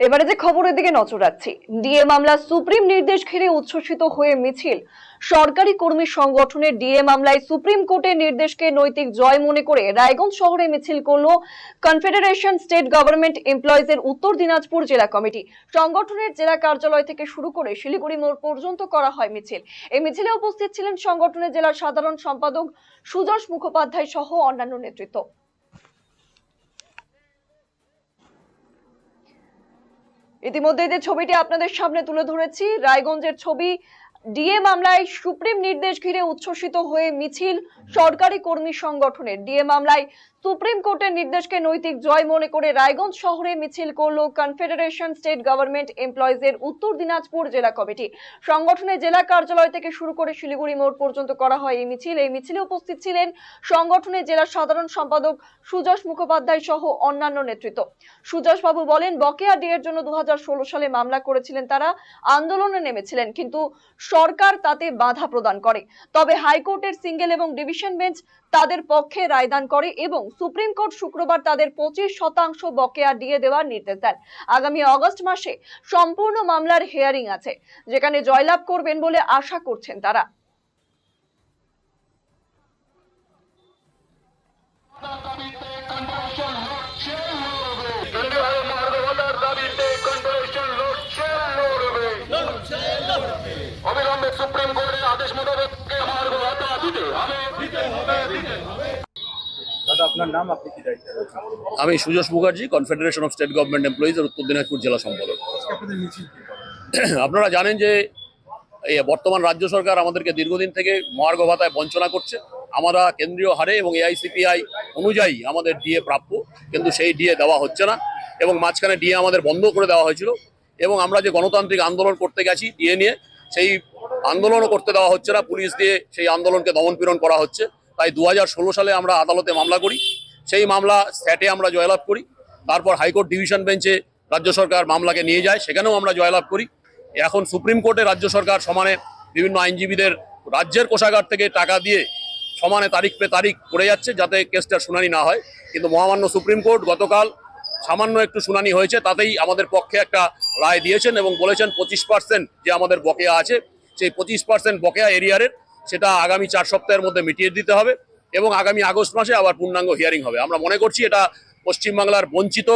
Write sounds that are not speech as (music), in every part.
এবারে যে খবরের দিকে নজর রাখছি, ডিএ মামলা সুপ্রিম নির্দেশ ঘিরে উচ্ছ্বসিত হয়ে মিছিল। সরকারি কর্মী সংগঠনের ডিএ মামলায় সুপ্রিম কোর্টের নির্দেশকে নৈতিক জয় মনে করে রায়গঞ্জ শহরে মিছিল করল কনফেডারেশন স্টেট গভর্নমেন্ট এমপ্লয়িজের উত্তর দিনাজপুর জেলা কমিটি। সংগঠনের জেলা কার্যালয় থেকে শুরু করে শিলিগুড়ি মোড় পর্যন্ত করা হয় মিছিল। এই মিছিলে উপস্থিত ছিলেন সংগঠনের জেলা সাধারণ সম্পাদক সুযশ মুখোপাধ্যায় সহ অন্যান্য নেতৃত্ব। ইতিমধ্যে যে ছবিটি আপনাদের সামনে তুলে ধরেছি, রায়গঞ্জের ছবি, ডিএ মামলায় সুপ্রিম নির্দেশ ঘিরে উচ্ছ্বসিত হয়ে মিছিল সরকারি কর্মী সংগঠনের। ডিএ মামলায় সুপ্রিম কোর্টের নির্দেশকে নৈতিক জয় মনে করে রায়গঞ্জ শহরে মিছিল করল কনফেডারেশন স্টেট গভর্নমেন্ট এমপ্লয়িজের উত্তর দিনাজপুর জেলা কমিটি। সংগঠনের জেলা কার্যালয় থেকে শুরু করে শিলিগুড়ি মোড় পর্যন্ত করা হয় এই মিছিল। এই মিছিলে উপস্থিত ছিলেন সংগঠনের জেলা সাধারণ সম্পাদক সুযশ মুখোপাধ্যায় সহ অন্যান্য নেতৃত্ব। সুযশ বাবু বলেন, বকেয়া ডিএর জন্য দু হাজার ষোলো সালে মামলা করেছিলেন তারা, আন্দোলনে নেমেছিলেন, কিন্তু সরকার তাতে বাধা প্রদান করে। তবে হাইকোর্টের সিঙ্গেল এবং ডিভিশন বেঞ্চ তাদের পক্ষে রায়দান করে এবং সুপ্রিম কোর্ট শুক্রবার তাদের পঁচিশ শতাংশ বকেয়া দিয়ে দেওয়ার নির্দেশ দেন। আগামী অগস্ট মাসে সম্পূর্ণ মামলার হেয়ারিং আছে, যেখানে জয়লাভ করবেন বলে আশা করছেন তারা। অবিলম্বে সুপ্রিম কোর্টের আদেশ মোতাবেক মার্গ ভাতা দিতে হবে। দাদা আপনার নাম আপনি কি দায়িত্বে আমি Sujas Mukherjee confederation of state government employees এর উত্তর দিনাজপুর জেলা সম্পাদক। (clears throat) আপনারা জানেন যে এই বর্তমান রাজ্য সরকার আমাদেরকে দীর্ঘদিন থেকে মহার্ঘ ভাতায় বঞ্চনা করছে। আমরা কেন্দ্রীয় হারে এবং এআইসিপিআই অনুযায়ী আমাদের ডিএ প্রাপ্য কিন্তু সেই ডিএ দেওয়া হচ্ছে না এবং মাঝখানে ডিএ আমাদের বন্ধ করে দেওয়া হয়েছিল এবং আমরা যে গণতান্ত্রিক আন্দোলন করতে গেছি ডিএ নিয়ে সেই আন্দোলনও করতে দেওয়া হচ্ছে না। পুলিশ দিয়ে সেই আন্দোলনকে দমন পীড়ন করা হচ্ছে। তাই দু হাজার ষোলো সালে আমরা আদালতে মামলা করি। সেই মামলা স্যাটে আমরা জয়লাভ করি। তারপর হাইকোর্ট ডিভিশন বেঞ্চে রাজ্য সরকার মামলাকে নিয়ে যায়, সেখানেও আমরা জয়লাভ করি। এখন সুপ্রিম কোর্টে রাজ্য সরকার সমানে বিভিন্ন আইনজীবীদের রাজ্যের কোষাগার থেকে টাকা দিয়ে সমানে তারিখ পে তারিখ করে যাচ্ছে যাতে কেসটার শুনানি না হয়। কিন্তু মহামান্য সুপ্রিম কোর্ট গতকাল সামান্য একটু শুনানি হয়েছে, তাতেই আমাদের পক্ষে একটা রায় দিয়েছেন এবং বলেছেন পঁচিশ পার্সেন্ট যে আমাদের বকেয়া আছে, সেই পঁচিশ পার্সেন্ট বকেয়া এরিয়ারের সেটা আগামী চার সপ্তাহের মধ্যে মিটিয়ে দিতে হবে এবং আগামী আগস্ট মাসে আবার পূর্ণাঙ্গ হিয়ারিং হবে। আমরা মনে করছি এটা পশ্চিমবাংলার বঞ্চিত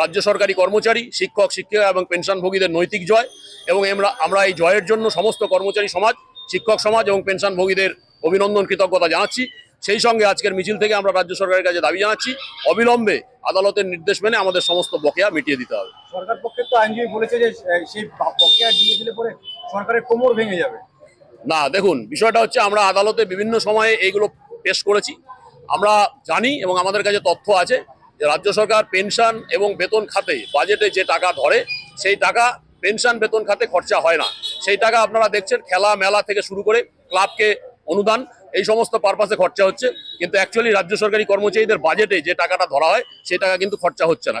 রাজ্য সরকারি কর্মচারী, শিক্ষক, শিক্ষিকা এবং পেনশনভোগীদের নৈতিক জয় এবং আমরা আমরা এই জয়ের জন্য সমস্ত কর্মচারী সমাজ, শিক্ষক সমাজ এবং পেনশনভোগীদের অভিনন্দন, কৃতজ্ঞতা জানাচ্ছি। সেই সঙ্গে আজকের মিছিল থেকে আমরা রাজ্য সরকারের কাছে দাবি জানাচ্ছি, অবিলম্বে আদালতের নির্দেশ মেনে আমাদের সমস্ত বকেয়া মিটিয়ে দিতে হবে। সরকার পক্ষে তো আইনজীবী বলেছে যে সেই বকেয়া দিয়ে দিলে পরে সরকারের কোমর ভেঙে যাবে। না, দেখুন, বিষয়টা হচ্ছে আমরা আদালতে বিভিন্ন সময়ে এইগুলো পেশ করেছি। আমরা জানি এবং আমাদের কাছে তথ্য আছে যে রাজ্য সরকার পেনশন এবং বেতন খাতে বাজেটে যে টাকা ধরে, সেই টাকা পেনশন বেতন খাতে খরচা হয় না। সেই টাকা আপনারা দেখছেন, খেলা মেলা থেকে শুরু করে ক্লাবকে অনুদান, এই সমস্ত পারপাসে খরচা হচ্ছে। কিন্তু অ্যাকচুয়ালি রাজ্য সরকারি কর্মচারীদের বাজেটে যে টাকাটা ধরা হয়, সেই টাকা কিন্তু খরচা হচ্ছে না।